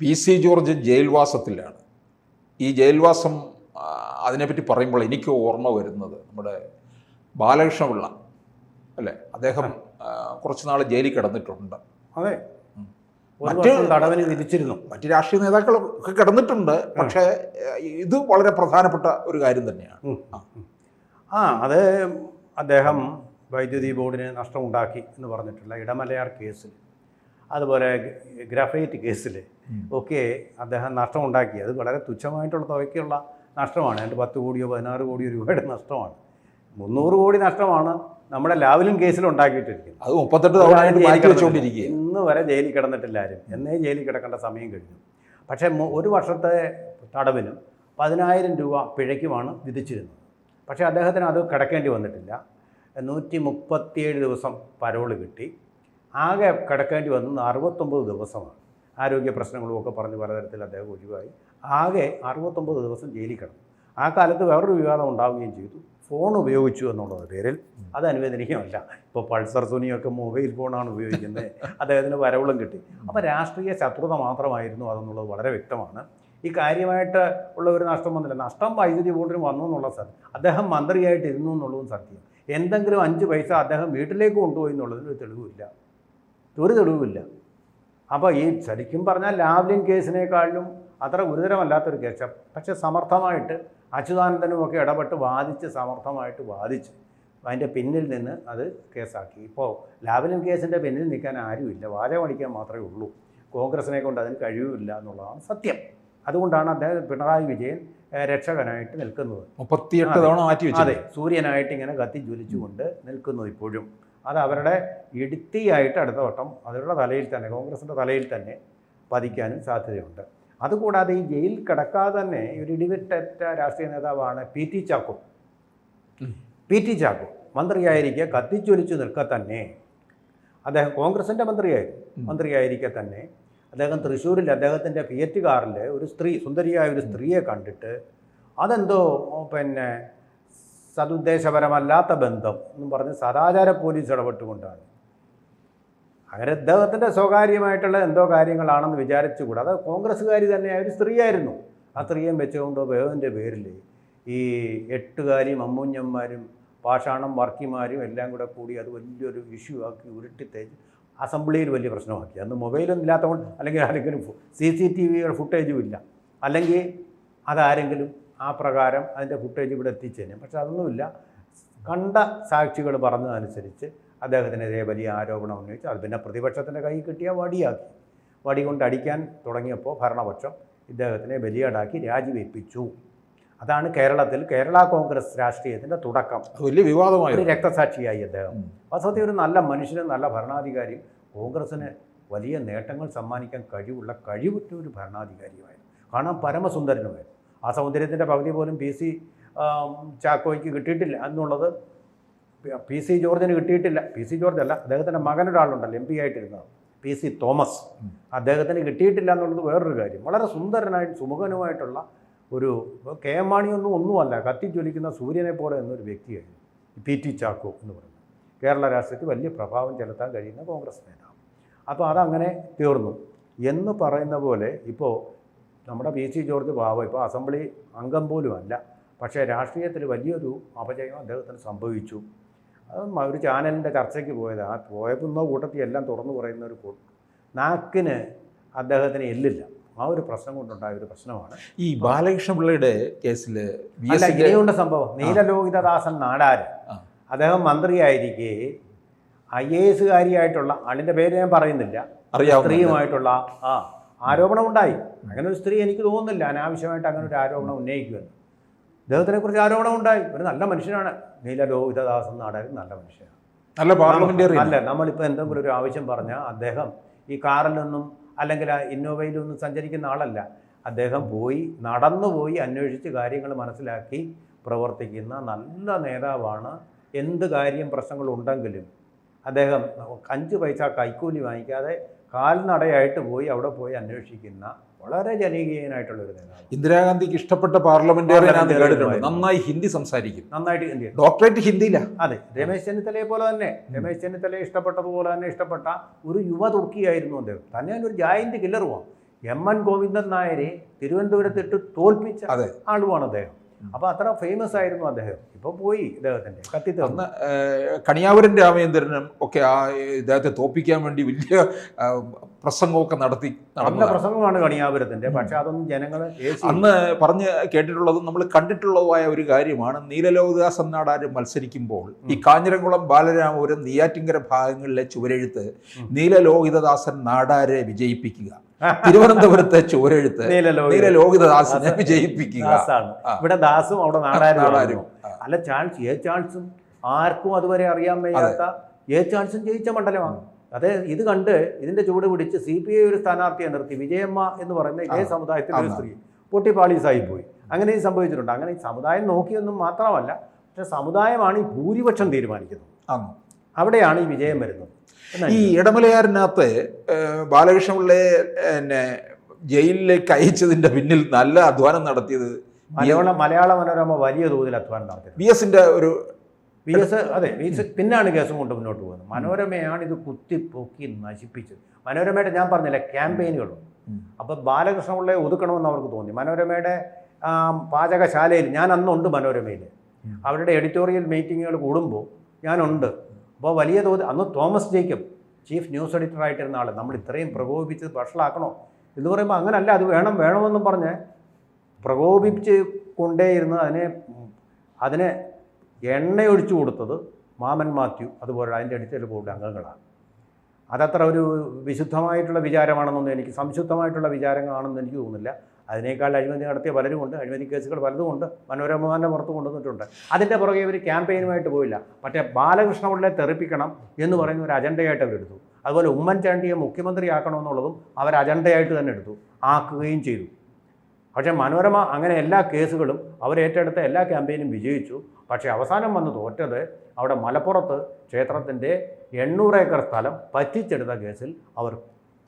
P C George ജയിൽവാസത്തിലാണ്. ഈ ജയിൽവാസം അതിനെപ്പറ്റി പറയുമ്പോൾ എനിക്ക് ഓർമ്മ വരുന്നത് നമ്മുടെ ബാലകൃഷ്ണപിള്ള അല്ലേ? അദ്ദേഹം കുറച്ച് നാൾ ജയിലിൽ കിടന്നിട്ടുണ്ട്. അതെ. മറ്റു തടവിന് വിധിച്ചിരുന്നു. മറ്റ് രാഷ്ട്രീയ നേതാക്കളൊക്കെ കിടന്നിട്ടുണ്ട്. പക്ഷേ ഇത് വളരെ പ്രധാനപ്പെട്ട ഒരു കാര്യം തന്നെയാണ്. ആ അത് അദ്ദേഹം വൈദ്യുതി ബോർഡിന് നഷ്ടമുണ്ടാക്കി എന്ന് പറഞ്ഞിട്ടുള്ള ഇടമലയാർ കേസിൽ. അതുപോലെ ഗ്രാഫൈറ്റ് കേസിൽ ഒക്കെ അദ്ദേഹം നഷ്ടമുണ്ടാക്കി. അത് വളരെ തുച്ഛമായിട്ടുള്ള തുകയ്ക്കുള്ള നഷ്ടമാണ്. അതിന്റെ പത്ത് കോടിയോ പതിനാറ് കോടിയോ രൂപയുടെ നഷ്ടമാണ്. മുന്നൂറ് കോടി നഷ്ടമാണ് നമ്മുടെ ലാവലിൻ കേസിൽ ഉണ്ടാക്കിയിട്ടിരിക്കുന്നത്. അത് മുപ്പത്തെട്ട് ഇന്ന് വരെ ജയിലിൽ കിടന്നിട്ടില്ല ആരും. എന്നേ ജയിലിൽ കിടക്കേണ്ട സമയം കഴിഞ്ഞു. പക്ഷേ ഒരു വർഷത്തെ തടവിനും പതിനായിരം രൂപ പിഴയ്ക്കുമാണ് വിധിച്ചിരുന്നത്. പക്ഷേ അദ്ദേഹത്തിന് അത് കിടക്കേണ്ടി വന്നിട്ടില്ല. നൂറ്റി മുപ്പത്തിയേഴ് ദിവസം പരോൾ കിട്ടി. ആകെ കിടക്കേണ്ടി വന്നത് അറുപത്തൊമ്പത് ദിവസമാണ്. ആരോഗ്യ പ്രശ്നങ്ങളും ഒക്കെ പറഞ്ഞ് പലതരത്തിൽ അദ്ദേഹം ഒഴിവായി. ആകെ അറുപത്തൊമ്പത് ദിവസം ജയിലിൽ കിടന്നു. ആ കാലത്ത് വേറൊരു വിവാദം ഉണ്ടാവുകയും ചെയ്തു. ഫോൺ ഉപയോഗിച്ചു എന്നുള്ളത് പേരിൽ അത് അനുവദനീയമല്ല. ഇപ്പോൾ പൾസർ സുനിയൊക്കെ മൊബൈൽ ഫോണാണ് ഉപയോഗിക്കുന്നത്. അദ്ദേഹത്തിന് വരവുകളും കിട്ടി. അപ്പോൾ രാഷ്ട്രീയ ശത്രുത മാത്രമായിരുന്നു അതെന്നുള്ളത് വളരെ വ്യക്തമാണ്. ഈ കാര്യമായിട്ട് ഉള്ള ഒരു നഷ്ടം വന്നില്ല. നഷ്ടം വൈദ്യുതി ബോർഡിന് വന്നു എന്നുള്ള സത്യം. അദ്ദേഹം മന്ത്രിയായിട്ട് ഇരുന്നു എന്നുള്ളതും സത്യം. എന്തെങ്കിലും അഞ്ച് പൈസ അദ്ദേഹം വീട്ടിലേക്ക് കൊണ്ടുപോയി എന്നുള്ളതിന് തെളിവില്ല ഒരു തെളിവില്ല അപ്പോൾ ഈ ശരിക്കും പറഞ്ഞാൽ ലാവ്ലിൻ കേസിനേക്കാളിലും അത്ര ഗുരുതരമല്ലാത്തൊരു കേസ്. പക്ഷെ സമർത്ഥമായിട്ട് അച്യുതാനന്ദനും ഒക്കെ ഇടപെട്ട് വാദിച്ച് സമർത്ഥമായിട്ട് വാദിച്ച് അതിന്റെ പിന്നിൽ നിന്ന് അത് കേസാക്കി. ഇപ്പോൾ ലാവലിൻ കേസിന്റെ പിന്നിൽ നിൽക്കാൻ ആരുമില്ല. വാചകം പണിക്കാൻ മാത്രമേ ഉള്ളൂ. കോൺഗ്രസിനെ കൊണ്ട് അതിന് കഴിവില്ല എന്നുള്ളതാണ് സത്യം. അതുകൊണ്ടാണ് അദ്ദേഹം പിണറായി വിജയൻ രക്ഷകനായിട്ട് നിൽക്കുന്നത്. മുപ്പത്തിയെട്ട്. തവണ മാറ്റി അതെ. സൂര്യനായിട്ട് ഇങ്ങനെ കത്തി ജ്വലിച്ചുകൊണ്ട് നിൽക്കുന്നു ഇപ്പോഴും. അത് അവരുടെ ഇടുത്തിയായിട്ട് അടുത്ത വട്ടം അവരുടെ തലയിൽ തന്നെ കോൺഗ്രസിന്റെ തലയിൽ തന്നെ പതിക്കാനും സാധ്യതയുണ്ട്. അതുകൂടാതെ ഈ ജയിൽ കിടക്കാതെ തന്നെ ഒരു ഇടിവിറ്റ രാഷ്ട്രീയ നേതാവാണ് P T Chacko. P T Chacko മന്ത്രിയായിരിക്കെ കത്തിച്ചൊലിച്ചു നിൽക്ക തന്നെ. അദ്ദേഹം കോൺഗ്രസിന്റെ മന്ത്രിയായിരുന്നു. മന്ത്രിയായിരിക്കെ തന്നെ. അദ്ദേഹം തൃശ്ശൂരിൽ അദ്ദേഹത്തിന്റെ ഫിയറ്റ് കാറിൽ ഒരു സ്ത്രീ സുന്ദരിയായ ഒരു സ്ത്രീയെ കണ്ടിട്ട് അതെന്തോ പിന്നെ സതുദ്ദേശപരമല്ലാത്ത ബന്ധം എന്നും പറഞ്ഞ് സദാചാര പോലീസ് ഇടപെട്ടുകൊണ്ടാണ്. അങ്ങനെ അദ്ദേഹത്തിന്റെ സ്വകാര്യമായിട്ടുള്ള എന്തോ കാര്യങ്ങളാണെന്ന് വിചാരിച്ചുകൂടാ. അത് കോൺഗ്രസ്സുകാരി തന്നെയായ ഒരു സ്ത്രീയായിരുന്നു. ആ സ്ത്രീയെ വെച്ചുകൊണ്ട് ബേഹുവിന്റെ പേരിൽ ഈ എട്ടുകാരിയും അമ്മൂഞ്ഞന്മാരും പാഷാണം വർക്കിമാരും എല്ലാം കൂടെ കൂടി അത് വലിയൊരു ഇഷ്യൂ ആക്കി ഉരുട്ടിത്തേച്ച് അസംബ്ലിയിൽ വലിയ പ്രശ്നമാക്കി. അന്ന് മൊബൈലൊന്നും ഇല്ലാത്തതുകൊണ്ട് അല്ലെങ്കിൽ ആരെങ്കിലും സി സി ടി വിയുടെ ഫുട്ടേജും ഇല്ല. അല്ലെങ്കിൽ അതാരെങ്കിലും ആ പ്രകാരം അതിന്റെ ഫുട്ടേജ് ഇവിടെ എത്തിച്ചേനെ. പക്ഷെ അതൊന്നുമില്ല. കണ്ട സാക്ഷികൾ പറഞ്ഞതനുസരിച്ച് അദ്ദേഹത്തിനെതിരെ വലിയ ആരോപണം ഉന്നയിച്ചു. അത് പിന്നെ പ്രതിപക്ഷത്തിന്റെ കൈ കിട്ടിയ വടിയാക്കി. വടി കൊണ്ട് അടിക്കാൻ തുടങ്ങിയപ്പോൾ ഭരണപക്ഷം ഇദ്ദേഹത്തിനെ ബലിയാടാക്കി രാജിവെപ്പിച്ചു. അതാണ് കേരളത്തിൽ കേരള കോൺഗ്രസ് രാഷ്ട്രീയത്തിന്റെ തുടക്കം. വലിയ വിവാദമായിരുന്നു ഒരു രക്തസാക്ഷിയായി അദ്ദേഹം. വാസ്തവത്തിൽ ഒരു നല്ല മനുഷ്യനും നല്ല ഭരണാധികാരിയും. കോൺഗ്രസ്സിന് വലിയ നേട്ടങ്ങൾ സമ്മാനിക്കാൻ കഴിവുള്ള കഴിവുറ്റ ഒരു ഭരണാധികാരിയുമായിരുന്നു. കാണാൻ പരമസുന്ദരനുമായിരുന്നു. ആ സൗന്ദര്യത്തിന്റെ പകുതി പോലും പി സി ചാക്കോയ്ക്ക് കിട്ടിയിട്ടില്ല. എന്നുള്ളത് പി സി ജോർജിന് കിട്ടിയിട്ടില്ല. പി സി ജോർജ് അല്ല അദ്ദേഹത്തിന്റെ മകനൊരാളുണ്ടല്ലോ M P ആയിട്ടിരുന്നത്. P C Thomas. അദ്ദേഹത്തിന് കിട്ടിയിട്ടില്ല എന്നുള്ളത് വേറൊരു കാര്യം. വളരെ സുന്ദരനായിട്ട് സുമുഖനുമായിട്ടുള്ള ഒരു കെ എം മാണിയൊന്നും ഒന്നുമല്ല കത്തിജ്വലിക്കുന്ന സൂര്യനെ പോലെ എന്നൊരു വ്യക്തിയായിരുന്നു. പി ടി ചാക്കോ എന്ന് പറയുന്നത്. കേരള രാഷ്ട്രീയത്തിൽ വലിയ പ്രഭാവം ചെലുത്താൻ കഴിയുന്ന കോൺഗ്രസ് നേതാവ്. അപ്പോൾ അതങ്ങനെ തീർന്നു. എന്ന് പറയുന്ന പോലെ ഇപ്പോൾ നമ്മുടെ പി സി ജോർജ് ബാബു ഇപ്പോൾ അസംബ്ലി അംഗം പോലുമല്ല അല്ല. പക്ഷേ രാഷ്ട്രീയത്തിൽ വലിയൊരു അപജയം അദ്ദേഹത്തിന് സംഭവിച്ചു. അത് ഒരു ചാനലിന്റെ ചർച്ചയ്ക്ക് പോയത്. ആ പോയപ്പോൾ കൂട്ടത്തിൽ എല്ലാം തുറന്നു പറയുന്ന ഒരു നാക്കിന് അദ്ദേഹത്തിന് എല്ലില്ല. ആ ഒരു പ്രശ്നം കൊണ്ടുണ്ടായ ഒരു പ്രശ്നമാണ്. ഈ ബാലകൃഷ്ണ പിള്ളയുടെ കേസിൽ ഇങ്ങനെയുണ്ട് സംഭവം. നീലലോഹിതദാസൻ നാടാര്. അദ്ദേഹം മന്ത്രിയായിരിക്കെ ഐ എ എസുകാരിയായിട്ടുള്ള ആളിന്റെ പേര് ഞാൻ പറയുന്നില്ല സ്ത്രീയുമായിട്ടുള്ള ആ ആരോപണം ഉണ്ടായി അങ്ങനെ ഒരു സ്ത്രീ എനിക്ക് തോന്നുന്നില്ല അനാവശ്യമായിട്ട് അങ്ങനെ ഒരു ആരോപണം ഉന്നയിക്കുമെന്ന്. അദ്ദേഹത്തിനെ കുറിച്ച് ആരോപണം ഉണ്ടായി ഒരു നല്ല മനുഷ്യനാണ്. നീല ലോഹിതദാസൻ നാടകം നല്ല മനുഷ്യനാണ്. നല്ല പാർലമെന്റേറിയൻ. അല്ല നമ്മളിപ്പോൾ എന്തെങ്കിലും ഒരു ആവശ്യം പറഞ്ഞാൽ അദ്ദേഹം ഈ കാറിൽ നിന്നും അല്ലെങ്കിൽ ആ ഇന്നോവയിലൊന്നും സഞ്ചരിക്കുന്ന ആളല്ല. അദ്ദേഹം പോയി നടന്നു പോയി അന്വേഷിച്ച് കാര്യങ്ങൾ മനസ്സിലാക്കി പ്രവർത്തിക്കുന്ന നല്ല നേതാവാണ്. എന്ത് കാര്യം പ്രശ്നങ്ങളുണ്ടെങ്കിലും അദ്ദേഹം അഞ്ച് പൈസ കൈക്കൂലി വാങ്ങിക്കാതെ കാൽനടയായിട്ട് പോയി അവിടെ പോയി അന്വേഷിക്കുന്ന വളരെ ജനകീയനായിട്ടുള്ള ഒരു നേതാവ്. ഇന്ദിരാഗാന്ധിക്ക് ഇഷ്ടപ്പെട്ട പാർലമെന്റേറിയൻ കേട്ടിട്ടുണ്ട്? നന്നായി ഹിന്ദി സംസാരിക്കും. നന്നായിട്ട് ഹിന്ദി ഡോക്ടറേറ്റ് ഹിന്ദിയില്ല അതെ രമേശ് ചെന്നിത്തലയെ പോലെ തന്നെ. രമേശ് ചെന്നിത്തലയെ ഇഷ്ടപ്പെട്ടതുപോലെ തന്നെ ഇഷ്ടപ്പെട്ട ഒരു യുവ തുർക്കിയായിരുന്നു അദ്ദേഹം. തന്നെ ഒരു ജായിന്റ് കില്ലറുമാണ് എം എൻ ഗോവിന്ദൻ നായരെ തിരുവനന്തപുരത്തിട്ട് തോൽപ്പിച്ച. ആളുമാണ് അദ്ദേഹം. അപ്പോൾ അത്ര ഫേമസ് ആയിരുന്നു അദ്ദേഹം. ഇപ്പോൾ പോയി ഇദ്ദേഹത്തിന്റെ കത്തി അന്ന് കണിയാവരൻ രാമചന്ദ്രനും ഒക്കെ ആ ഇദ്ദേഹത്തെ തോപ്പിക്കാൻ വേണ്ടി വലിയ പ്രസംഗമൊക്കെ നടത്തി നല്ല നടന്നതാണ് പ്രസംഗമാണ് കണിയാപുരത്തിന്റെ പക്ഷെ അതൊന്നും ജനങ്ങൾ അന്ന് പറഞ്ഞ് കേട്ടിട്ടുള്ളതും നമ്മൾ കണ്ടിട്ടുള്ളതുമായ ഒരു കാര്യമാണ്. നീലലോകദാസൻ നാടാര് മത്സരിക്കുമ്പോൾ ഈ കാഞ്ഞിരംകുളം ബാലരാമപുരം നെയ്യാറ്റിങ്കര ഭാഗങ്ങളിലെ ചുവരെഴുത്ത് നീലലോഹിതദാസൻ നാടാരെ വിജയിപ്പിക്കുക. തിരുവനന്തപുരത്തെ ചുവരെഴുത്ത് നീലലോഹിത- നീലലോഹിതദാസനെ വിജയിപ്പിക്കുക. ഇവിടെ ദാസും അവിടെ നാടാരും അല്ല ചാൾസ് ഏ ചാൾസും ആർക്കും അതുവരെ അറിയാൻ വയ്യാത്ത ഏ ചാൾസും ജയിച്ച മണ്ഡലമാണ്. അതെ ഇത് കണ്ട് ഇതിന്റെ ചൂട് പിടിച്ച് സി പി ഐ ഒരു സ്ഥാനാർത്ഥിയെ നിർത്തി. വിജയമ്മ എന്ന് പറയുന്ന ഇതേ സമുദായത്തിലെ ഒരു. സ്ത്രീ പൊട്ടിപ്പാളീസായി പോയി. അങ്ങനെയും സംഭവിച്ചിട്ടുണ്ട്. അങ്ങനെ സമുദായം നോക്കിയൊന്നും മാത്രമല്ല പക്ഷെ സമുദായമാണ് ഈ ഭൂരിപക്ഷം തീരുമാനിക്കുന്നത്. അവിടെയാണ് ഈ വിജയം വരുന്നത്. ഈ ഇടമലയാറിനകത്ത് ബാലകൃഷ്ണപിള്ളയെ എന്നെ ജയിലിലേക്ക് അയച്ചതിന്റെ പിന്നിൽ നല്ല അധ്വാനം നടത്തിയത് മലയാള മലയാള മനോരമ വലിയ തോതിൽ അധ്വാനം നടത്തി വി എസിന്റെ ഒരു വി എസ് അതെ വി എസ് പിന്നാണ് കേസും കൊണ്ട് മുന്നോട്ട് പോകുന്നത്. മനോരമയാണ് ഇത് കുത്തിപ്പൊക്കി നശിപ്പിച്ചത്. മനോരമയുടെ ഞാൻ പറഞ്ഞില്ല ക്യാമ്പയിനുകളും. അപ്പോൾ ബാലകൃഷ്ണപിള്ളയെ ഒതുക്കണമെന്ന് അവർക്ക് തോന്നി. മനോരമയുടെ പാചകശാലയിൽ ഞാൻ അന്നുണ്ട് മനോരമയിൽ അവരുടെ എഡിറ്റോറിയൽ മീറ്റിങ്ങുകൾ കൂടുമ്പോൾ ഞാനുണ്ട്. അപ്പോൾ വലിയ തോതിൽ അന്ന് Thomas Jacob chief news editor ആയിട്ടിരുന്ന ആൾ നമ്മൾ ഇത്രയും പ്രകോപിപ്പിച്ച് വഷളാക്കണോ എന്ന് പറയുമ്പോൾ അങ്ങനല്ല അത് വേണം വേണമെന്നും പറഞ്ഞ് പ്രകോപിപ്പിച്ച് കൊണ്ടേയിരുന്ന്. അതിനെ അതിനെ എണ്ണയൊഴിച്ചു കൊടുത്തത് മാമൻ മാത്യു അതുപോലെ അതിന്റെ എഡിറ്റർ ബോർഡ് അംഗങ്ങളാണ്. അതത്ര ഒരു വിശുദ്ധമായിട്ടുള്ള വിചാരമാണെന്നൊന്നും എനിക്ക് സംശുദ്ധമായിട്ടുള്ള വിചാരങ്ങളാണെന്ന് എനിക്ക് തോന്നുന്നില്ല. അതിനേക്കാൾ അഴിമതി നടത്തിയ പലരുമുണ്ട് അഴിമതി കേസുകൾ പലതുമുണ്ട് മനോരമമാന്റെ പുറത്ത് കൊണ്ടുവന്നിട്ടുണ്ട്. അതിന്റെ പുറകെ ഇവർ ക്യാമ്പയിനുമായിട്ട് പോയില്ല. മറ്റേ ബാലകൃഷ്ണപിള്ളയെ തെറിപ്പിക്കണം എന്ന് പറയുന്ന ഒരു അജണ്ടയായിട്ട് അവരെടുത്തു അതുപോലെ ഉമ്മൻചാണ്ടിയെ മുഖ്യമന്ത്രിയാക്കണമെന്നുള്ളതും അവർ അജണ്ടയായിട്ട് തന്നെ എടുത്തു. ആക്കുകയും ചെയ്തു. പക്ഷേ മനോരമ അങ്ങനെ എല്ലാ കേസുകളും അവരേറ്റെടുത്ത എല്ലാ ക്യാമ്പയിനും വിജയിച്ചു. പക്ഷേ അവസാനം വന്ന് തോറ്റത് അവിടെ മലപ്പുറത്ത് ക്ഷേത്രത്തിന്റെ എണ്ണൂറ് ഏക്കർ സ്ഥലം പറ്റിച്ചെടുത്ത കേസിൽ അവർ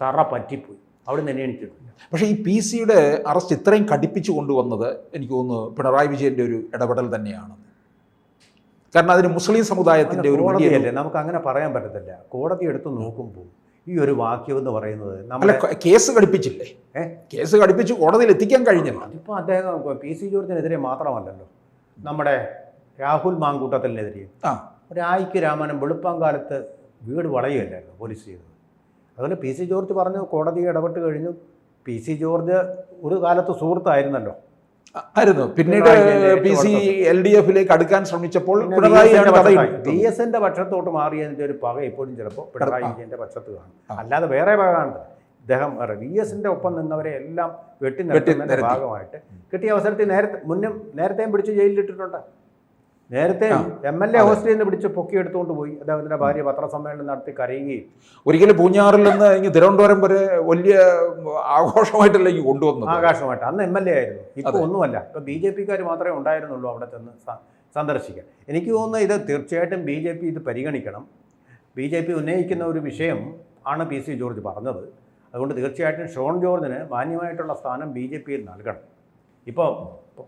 തറ പറ്റിപ്പോയി. അവിടെ നിന്ന് എണീറ്റിട്ടില്ല പക്ഷേ ഈ പി സിയുടെ അറസ്റ്റ് ഇത്രയും കടുപ്പിച്ചു കൊണ്ടുവന്നത് എനിക്ക് തോന്നുന്നു പിണറായി വിജയന്റെ ഒരു ഇടപെടൽ തന്നെയാണ്. കാരണം അതിന് മുസ്ലിം സമുദായത്തിന്റെ ഒരു കോടതിയല്ലേ? നമുക്ക് അങ്ങനെ പറയാൻ പറ്റത്തില്ല. കോടതി എടുത്ത് നോക്കുമ്പോൾ ഈ ഒരു വാക്യം എന്ന് പറയുന്നത് നമ്മളെ കേസ് ഘടിപ്പിച്ചില്ലേ കേസ് ഘടിപ്പിച്ച് കോടതിയിൽ എത്തിക്കാൻ കഴിഞ്ഞില്ല. അതിപ്പോൾ അദ്ദേഹം പി സി ജോർജിനെതിരെ മാത്രമല്ലല്ലോ. നമ്മുടെ രാഹുൽ മാങ്കൂട്ടത്തിനെതിരെ. ആ. രായിക്ക് രാമനും വെളുപ്പാങ്കാലത്ത് വീട് വളയുകയല്ലായിരുന്നു പോലീസ് ചെയ്തത്. അതുപോലെ പി സി ജോർജ് പറഞ്ഞു കോടതി ഇടപെട്ട് കഴിഞ്ഞു. പി സി ജോർജ് ഒരു കാലത്ത് സുഹൃത്തായിരുന്നല്ലോ. ആയിരുന്നു. പിന്നീട് Pinarayi P C L D എഫിലേക്ക് അടുക്കാൻ ശ്രമിച്ചപ്പോൾ തടയിട്ടു എസ് എന്റെ പക്ഷത്തോട്ട് മാറിയതിന്റെ ഒരു പക ഇപ്പോഴും ചിലപ്പോൾ പിണറായി വിജയന്റെ പക്ഷത്ത് കാണും. അല്ലാതെ വേറെ ഭാഗമാണ് ഇദ്ദേഹം വി എസിന്റെ ഒപ്പം നിന്നവരെ എല്ലാം വെട്ടി നിർത്തുന്നതിന്റെ നിരത്തി. ഭാഗമായിട്ട് കിട്ടിയ അവസരത്തിൽ നേരത്തെ മുന്നും നേരത്തെയും പിടിച്ച് ജയിലിലിട്ടിട്ടുണ്ട്. നേരത്തെ. എം എൽ എ ഹോസ്റ്റലിൽ നിന്ന് പിടിച്ച് പൊക്കി എടുത്തുകൊണ്ട് പോയി. അദ്ദേഹത്തിന്റെ ഭാര്യ പത്രസമ്മേളനം നടത്തി കരയുകയും. ഒരിക്കലും പൂഞ്ഞാറിൽ നിന്ന് ഇനി തിരുവനന്തപുരം വരെ വലിയ ആഘോഷമായിട്ടല്ല ഇങ്ങ് കൊണ്ടുവന്നത്. ആകാശമായിട്ട്. അന്ന് എം എൽ എ ആയിരുന്നു. ഇപ്പൊ ഒന്നുമല്ല. ഇപ്പൊ ബി ജെ പിക്കാർ മാത്രമേ ഉണ്ടായിരുന്നുള്ളൂ അവിടെ ചെന്ന് സന്ദർശിക്കാൻ. എനിക്ക് തോന്നുന്നു ഇത് തീർച്ചയായിട്ടും ബി ജെ പി ഇത് പരിഗണിക്കണം. ബി ജെ പി ഉന്നയിക്കുന്ന ഒരു വിഷയം ആണ് പി സി ജോർജ് പറഞ്ഞത്. അതുകൊണ്ട് തീർച്ചയായിട്ടും ഷോൺ ജോർജിന് മാന്യമായിട്ടുള്ള സ്ഥാനം ബി ജെ പിയിൽ നൽകണം. ഇപ്പോൾ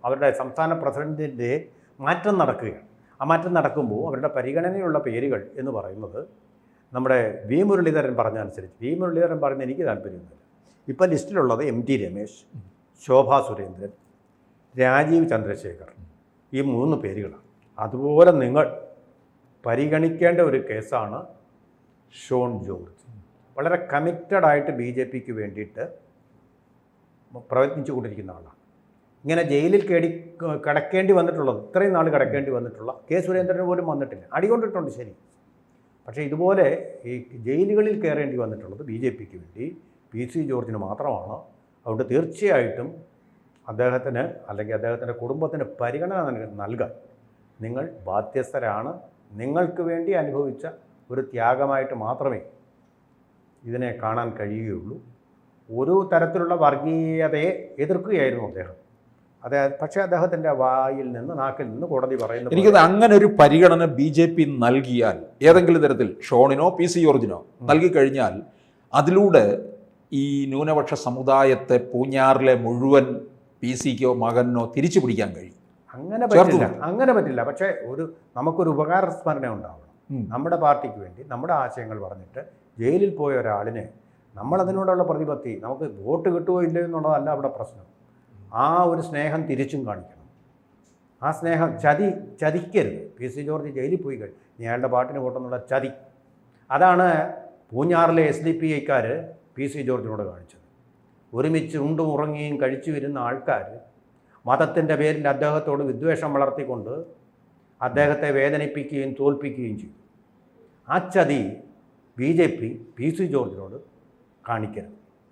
അവരുടെ സംസ്ഥാന പ്രസിഡന്റിന്റെ മാറ്റം നടക്കുകയാണ്. ആ മാറ്റം നടക്കുമ്പോൾ അവരുടെ പരിഗണനയുള്ള പേരുകൾ എന്ന് പറയുന്നത് നമ്മുടെ വി മുരളീധരൻ പറഞ്ഞ അനുസരിച്ച് വി മുരളീധരൻ പറഞ്ഞ എനിക്ക് താല്പര്യമൊന്നുമില്ല. ഇപ്പോൾ ലിസ്റ്റിലുള്ളത് എം ടി രമേശ് ശോഭാ സുരേന്ദ്രൻ രാജീവ് ചന്ദ്രശേഖർ ഈ മൂന്ന് പേരുകളാണ്. അതുപോലെ നിങ്ങൾ പരിഗണിക്കേണ്ട ഒരു കേസാണ് ഷോൺ ജോർജ്. വളരെ കമ്മിറ്റഡായിട്ട് ബി ജെ പിക്ക് വേണ്ടിയിട്ട് പ്രയത്നിച്ചു കൊണ്ടിരിക്കുന്ന ആളാണ്. ഇങ്ങനെ ജയിലിൽ കേടി കിടക്കേണ്ടി വന്നിട്ടുള്ളത് ഇത്രയും നാൾ കിടക്കേണ്ടി വന്നിട്ടുള്ള കെ സുരേന്ദ്രന് പോലും വന്നിട്ടില്ല. അടികൊണ്ടിട്ടുണ്ട് ശരി. പക്ഷേ ഇതുപോലെ ഈ ജയിലുകളിൽ കയറേണ്ടി വന്നിട്ടുള്ളത് ബി ജെ പിക്ക് വേണ്ടി പി സി ജോർജിന് മാത്രമാണ്. അതുകൊണ്ട് തീർച്ചയായിട്ടും അദ്ദേഹത്തിന് അല്ലെങ്കിൽ അദ്ദേഹത്തിന്റെ കുടുംബത്തിന് പരിഗണന നൽക- നൽകാൻ നിങ്ങൾ ബാധ്യസ്ഥരാണ്. നിങ്ങൾക്ക് വേണ്ടി അനുഭവിച്ച ഒരു ത്യാഗമായിട്ട് മാത്രമേ ഇതിനെ കാണാൻ കഴിയുകയുള്ളൂ. ഒരു തരത്തിലുള്ള വർഗീയതയെ എതിർക്കുകയായിരുന്നു അദ്ദേഹം. അതെ പക്ഷേ അദ്ദേഹത്തിന്റെ വായിൽ നിന്ന് നാക്കിൽ നിന്ന് കോടതി പറയുന്നു എനിക്കത് അങ്ങനെ ഒരു പരിഗണന ബി ജെ പി നൽകിയാൽ ഏതെങ്കിലും തരത്തിൽ ഷോണിനോ പി സി ജോർജിനോ നൽകി കഴിഞ്ഞാൽ അതിലൂടെ ഈ ന്യൂനപക്ഷ സമുദായത്തെ പൂഞ്ഞാറിലെ മുഴുവൻ പി സിക്കോ മകനോ തിരിച്ചു പിടിക്കാൻ കഴിയും. അങ്ങനെ പറ്റില്ല അങ്ങനെ പറ്റില്ല. പക്ഷേ ഒരു നമുക്കൊരു ഉപകാര സ്മരണ ഉണ്ടാവണം. നമ്മുടെ പാർട്ടിക്ക് വേണ്ടി നമ്മുടെ ആശയങ്ങൾ പറഞ്ഞിട്ട് ജയിലിൽ പോയ ഒരാളിനെ നമ്മളതിനോടുള്ള പ്രതിപത്തി നമുക്ക് വോട്ട് കിട്ടുമോ ഇല്ലയോ എന്നുള്ളതല്ല അവിടെ പ്രശ്നം. ആ ഒരു സ്നേഹം തിരിച്ചും കാണിക്കണം. ആ സ്നേഹം ചതി ചതിക്കരുത്. പി സി ജോർജ് ജയിലിൽ പോയി കഴിഞ്ഞു. നീ അയാളുടെ പാട്ടിന് കൂട്ടുന്നുള്ള ചതി. അതാണ് പൂഞ്ഞാറിലെ എസ് ഡി പി ഐക്കാർ പി സി ജോർജിനോട് കാണിച്ചത്. ഒരുമിച്ച് ഉണ്ടും ഉറങ്ങിയും കഴിച്ചു വരുന്ന ആൾക്കാർ മതത്തിന്റെ പേരിൽ അദ്ദേഹത്തോട് വിദ്വേഷം വളർത്തിക്കൊണ്ട് അദ്ദേഹത്തെ വേദനിപ്പിക്കുകയും തോൽപ്പിക്കുകയും ചെയ്തു. ആ ചതി B J P P C ജോർജിനോട് കാണിക്കരുത്.